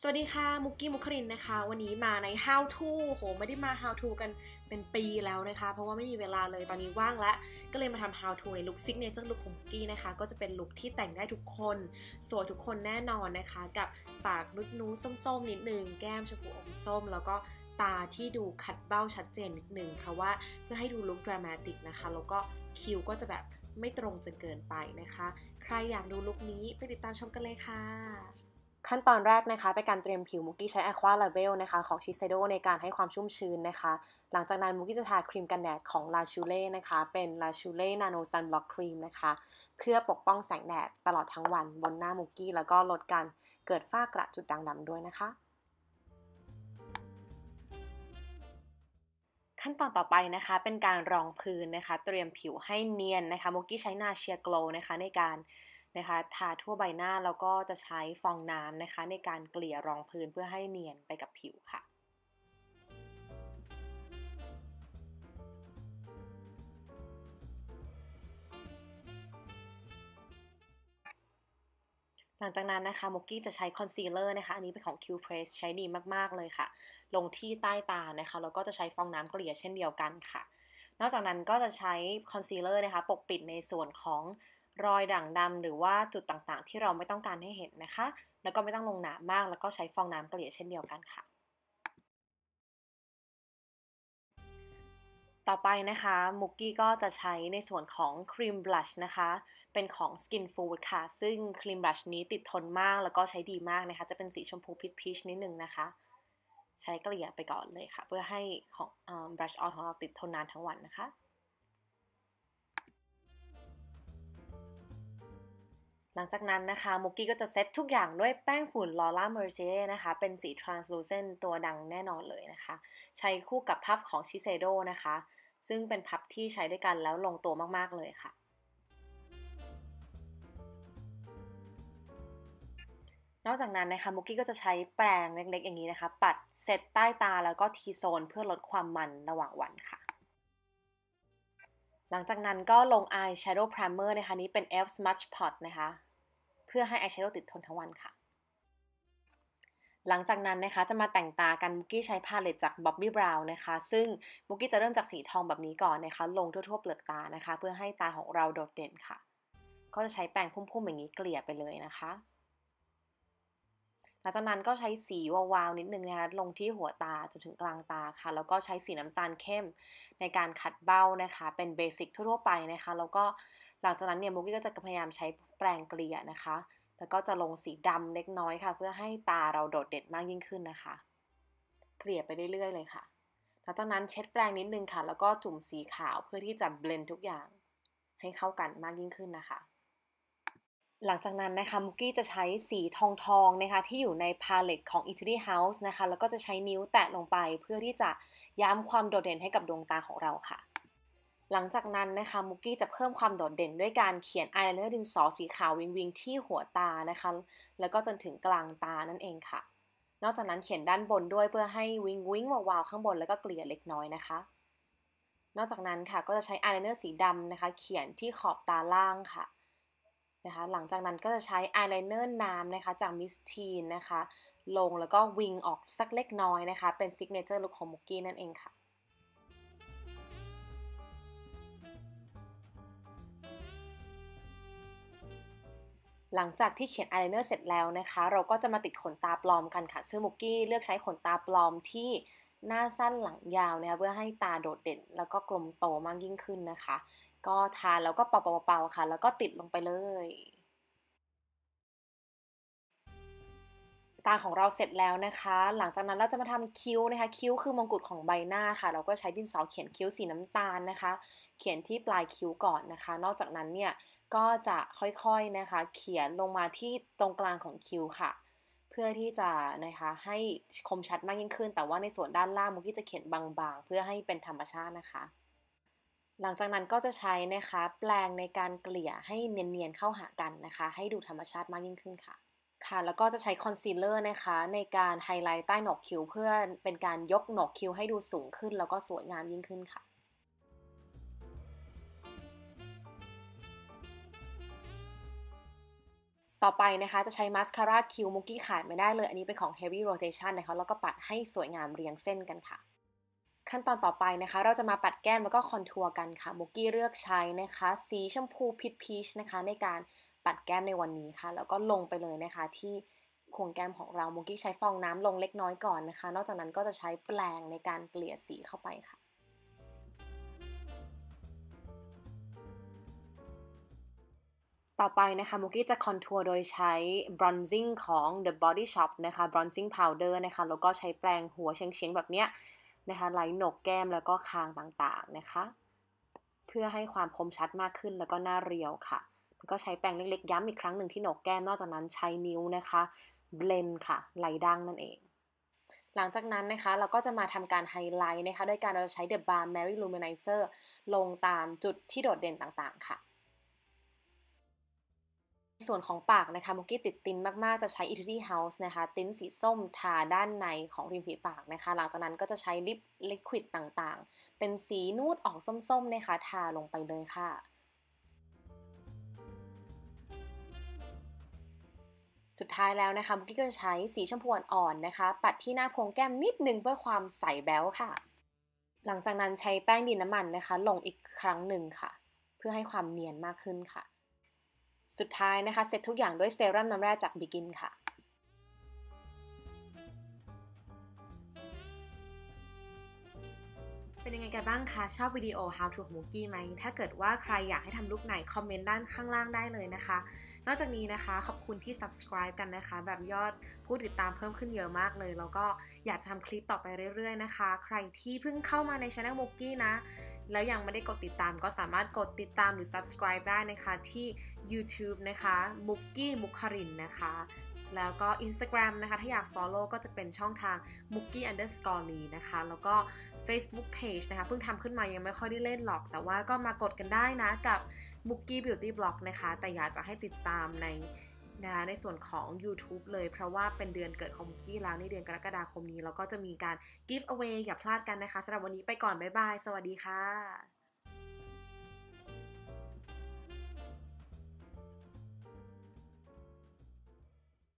สวัสดีค่ะ มุกกี้มุครินนะคะ วันนี้มาใน how to โห ไม่ได้มา how to กันเป็นปีแล้วนะคะ เพราะว่าไม่มีเวลาเลยตอนนี้ว่างแล้ว ก็เลยมาทำ how to ในลุคซิกเนเจอร์ลุคของมุกกี้นะคะ ก็จะเป็นลุคที่แต่งได้ทุกคน สวยทุกคนแน่นอนนะคะ กับปากนุดนูส้มๆ นิดนึง แก้มชมพูอมส้ม แล้วก็ตาที่ดูขัดเบ้าชัดเจนนิดนึง เพราะว่าเพื่อให้ดูลุคดรามาติกนะคะ แล้วก็คิ้วก็จะแบบไม่ตรงจนเกินไปนะคะ ใครอยากดูลุคนี้ไปติดตามชมกันเลยค่ะ ขั้นตอนแรกนะคะเป็นการเตรียมผิวมุกกี้ใช้ Aqua Label นะคะของ Shiseido ในการให้ความชุ่มชื้นนะคะ หลังจากนั้นมุกกี้จะทาครีมกันแดดของ La c h u l e นะคะ เป็น La c h u l e Nano Sunblock Cream นะคะ เพื่อปกป้องแสงแดดตลอดทั้งวันบนหน้ามุกกี้ แล้วก็ลดการเกิดฝ้ากระจุดด่างดำด้วยนะคะ ขั้นตอนต่อไปนะคะเป็นการรองพื้นนะคะ เตรียมผิวให้เนียนนะคะมุกกี้ใช้นาเชียโกลนะคะในการ นะคะทาทั่วใบหน้าแล้วก็จะใช้ฟองน้ำนะคะ ในการเกลี่ยรองพื้นเพื่อให้เนียนไปกับผิวค่ะหลังจากนั้นนะคะมุกกี้จะใช้คอนซีลเลอร์นะคะ อันนี้เป็นของ Q Press ใช้ดีมาก ๆ เลยค่ะ ลงที่ใต้ตานะคะ แล้วก็จะใช้ฟองน้ำเกลี่ยเช่นเดียวกันค่ะ นอกจากนั้นก็จะใช้คอนซีลเลอร์นะคะ ปกปิดในส่วนของ รอยด่างดำหรือว่าจุดต่างๆ ที่เราไม่ต้องการให้เห็นนะคะ แล้วก็ไม่ต้องลงหนามาก แล้วก็ใช้ฟองน้ำเกลี่ยเช่นเดียวกันค่ะ ต่อไปนะคะมุกกี้ก็จะใช้ในส่วนของครีมบลัชนะคะ เป็นของ Skin Food ค่ะ ซึ่งครีมบลัชนี้ติดทนมากแล้วก็ใช้ดีมากนะคะ จะเป็นสีชมพูพิชพิชนิดนึงนะคะ ใช้เกลี่ยไปก่อนเลยค่ะ เพื่อให้ของบลัชออนของเราติดทนนานทั้งวันนะคะ หลังจากนั้นนะคะมุกกี้ก็จะเซตทุกอย่างด้วยแป้งฝุ่นลอร่าเมอร์เจนะคะ เป็นสี translucent ตัวดังแน่นอนเลยนะคะ ใช้คู่กับพัฟของชิเซโดนะคะ ซึ่งเป็นพัฟที่ใช้ด้วยกันแล้วลงตัวมากๆเลยค่ะ นอกจากนั้นนะคะมุกกี้ก็จะใช้แปรงเล็กๆ อย่างนี้นะคะ ปัดเซตใต้ตาแล้วก็ทีโซนเพื่อลดความมันระหว่างวันค่ะหลังจากนั้นก็ลง Eye Shadow Primer นะคะนี้เป็น e l f Smudge Pot นะคะ พื่อให้ Eye Shadow ติดทนทั้งวันค่ะ หลังจากนั้นนะคะจะมาแต่งตากันมุกกี้ใช้พาเลตจาก Bobbi Brown นะคะ ซึ่งมุกกี้จะเริ่มจากสีทองแบบนี้ก่อนนะคะ ลงทั่วๆเปลือกตานะคะ เพื่อให้ตาของเราโดดเด่นค่ะ ก็จะใช้แปรงพุ่มๆอย่างนี้เกลี่ยไปเลยนะคะหลังจากนั้นก็ใช้สีวาวๆนิดนึงนะคะลงที่หัวตาจนถึงกลางตาค่ะ แล้วก็ใช้สีน้ำตาลเข้มในการขัดเบ้านะคะ เป็นเบสิกทั่วไปนะคะ แล้วก็ หลังจากนั้นเนี่ยมุกกี้ก็จะพยายามใช้แปรงเกลี่ยนะคะ แล้วก็จะลงสีดำเล็กน้อยค่ะ เพื่อให้ตาเราโดดเด่นมากยิ่งขึ้นนะคะ เกลี่ยไปเรื่อยๆ เลยค่ะ หลังจากนั้นเช็ดแปรงนิดนึงค่ะ แล้วก็จุ่มสีขาวเพื่อที่จะเบลนทุกอย่าง ให้เข้ากันมากยิ่งขึ้นนะคะหลังจากนั้นนะคะมุกกี้จะใช้สีทองทองนะคะที่อยู่ในพาเลตของ Etude House นะคะแล้วก็จะใช้นิ้วแตะลงไปเพื่อที่จะย้ำความโดดเด่นให้กับดวงตาของเราค่ะ หลังจากนั้นนะคะมุกกี้จะเพิ่มความโดดเด่นด้วยการเขียนอายไลเนอร์ดินสอสีขาววิงวิงที่หัวตานะคะ แล้วก็จนถึงกลางตานั่นเองค่ะ นอกจากนั้นเขียนด้านบนด้วยเพื่อให้วิงวิงวาวๆข้างบนแล้วก็เกลี่ยเล็กน้อยนะคะ นอกจากนั้นค่ะก็จะใช้อายไลเนอร์สีดำนะคะ เขียนที่ขอบตาล่างค่ะนะคะ หลังจากนั้นก็จะใช้อายไลเนอร์น้ำนะคะจากมิสทีนนะคะ ลงแล้วก็วิงออกสักเล็กน้อยนะคะ เป็นซิกเนเจอร์ลุคของมุกกี้นั่นเองค่ะ หลังจากที่เขียนอายไลเนอร์เสร็จแล้วนะคะ เราก็จะมาติดขนตาปลอมกันค่ะ ซึ่งมุกกี้เลือกใช้ขนตาปลอมที่หน้าสั้นหลังยาวนะคะเพื่อให้ตาโดดเด่น แล้วก็กลมโตมากยิ่งขึ้นนะคะ ก็ทาแล้วก็เป่าๆๆค่ะ แล้วก็ติดลงไปเลย ตาของเราเสร็จแล้วนะคะ หลังจากนั้นเราจะมาทำคิ้วนะคะ คิ้วคือมงกุฎของใบหน้าค่ะ เราก็ใช้ดินสอเขียนคิ้วสีน้ำตาลนะคะ เขียนที่ปลายคิ้วก่อนนะคะ นอกจากนั้นเนี่ย ก็จะค่อยๆนะคะ เขียนลงมาที่ตรงกลางของคิ้วค่ะ เพื่อที่จะนะคะให้คมชัดมากยิ่งขึ้น แต่ว่าในส่วนด้านล่างมุกี้จะเขียนบางๆ เพื่อให้เป็นธรรมชาตินะคะ หลังจากนั้นก็จะใช้นะคะ แปลงในการเกลี่ยให้เนียนๆเข้าหากันนะคะ ให้ดูธรรมชาติมากยิ่งขึ้นค่ะค่ะแล้วก็จะใช้คอนซีลเลอร์นะคะ ในการไฮไลท์ใต้หนกคิ้วเพื่อเป็นการยกหนกคิ้วให้ดูสูงขึ้น แล้วก็สวยงามยิ่งขึ้นค่ะ ต่อไปนะคะจะใช้มาสคาร่าคิวมุกกี้ขาดไม่ได้เลย อันนี้เป็นของ Heavy Rotation นะคะแล้วก็ปัดให้สวยงามเรียงเส้นกันค่ะ ขั้นตอนต่อไปนะคะ เราจะมาปัดแก้มแล้วก็คอนทัวร์กันค่ะมุกกี้เลือกใช้นะคะ สีชมพูพิชพีชนะคะ ในการปัดแก้มในวันนี้ค่ะ แล้วก็ลงไปเลยนะคะที่โควงแก้มของเรามุกกี้ใช้ฟองน้ำลงเล็กน้อยก่อนนะคะ นอกจากนั้นก็จะใช้แปรงในการเกลี่ยสีเข้าไปค่ะ ต่อไปนะคะมุกกี้จะคอนทัวร์โดยใช้ bronzing ของ The Body Shop นะคะ bronzing powder นะคะ แล้วก็ใช้แปรงหัวเฉียงๆแบบเนี้ยนะคะไล่หนกแก้มแล้วก็คางต่างๆนะคะ เพื่อให้ความคมชัดมากขึ้นแล้วก็หน้าเรียวค่ะ แล้วก็ใช้แปรงเล็กๆ ย้ำอีกครั้งหนึ่งที่หนกแก้ม นอกจากนั้นใช้นิ้วนะคะเบลนค่ะไหลดังนั่นเอง หลังจากนั้นนะคะเราก็จะมาทำการไฮไลท์นะคะด้วยการเราจะใช้ The Balm Mary Luminizer ลงตามจุดที่โดดเด่นต่างๆ ค่ะ ส่วนของปากนะคะมุกี้ติดตินมากๆ จะใช้ Etude House นะคะ ติ้นสีส้มทาด้านในของริมฝีปากนะคะ หลังจากนั้นก็จะใช้ลิปลิควิดต่างๆ เป็นสีนูดออกส้มๆนะคะ ทาลงไปเลยค่ะสุดท้ายแล้วนะคะมุกกี้ก็จะใช้สีชมพูอ่อนๆนะคะ ปัดที่หน้าโพงแก้มนิดนึงเพื่อความใสแบ๊วค่ะ หลังจากนั้นใช้แป้งดินน้ำมันนะคะ ลงอีกครั้งหนึ่งค่ะ เพื่อให้ความเนียนมากขึ้นค่ะ สุดท้ายนะคะเสร็จทุกอย่างด้วยเซรั่มน้ำแร่จากบิกินค่ะ เป็นยังไงกันบ้างคะ ชอบวิดีโอ How to ของมุกกี้ไหม ถ้าเกิดว่าใครอยากให้ทำลุกไหน คอมเมนต์ด้านข้างล่างได้เลยนะคะ นอกจากนี้นะคะขอบคุณที่ subscribe กันนะคะ แบบยอดผู้ติดตามเพิ่มขึ้นเยอะมากเลย แล้วก็อยากทำคลิปต่อไปเรื่อยๆนะคะ ใครที่เพิ่งเข้ามาในช anel มุกกี้นะ แล้วยังไม่ได้กดติดตามก็สามารถกดติดตามหรือ subscribe ได้นะคะที่ YouTube นะคะมุกกี้มุคารินนะคะ แล้วก็ Instagram นะคะ ถ้าอยาก follow ก็จะเป็นช่องทาง m u k i underscore นี้นะคะ แล้วก็ Facebook Page นะคะ เพิ่งทำขึ้นมายังไม่ค่อยได้เล่นหรอก แต่ว่าก็มากดกันได้นะกับ m u k i Beauty Blog นะคะ แต่อยากจะให้ติดตามในนะคะในส่วนของ YouTube เลยเพราะว่าเป็นเดือนเกิดของมุกกี้แล้วในเดือนกรกฎาคมนี้ แล้วก็จะมีการ give away อย่าพลาดกันนะคะสำหรับวันนี้ไปก่อน บ๊ายบาย สวัสดีค่ะ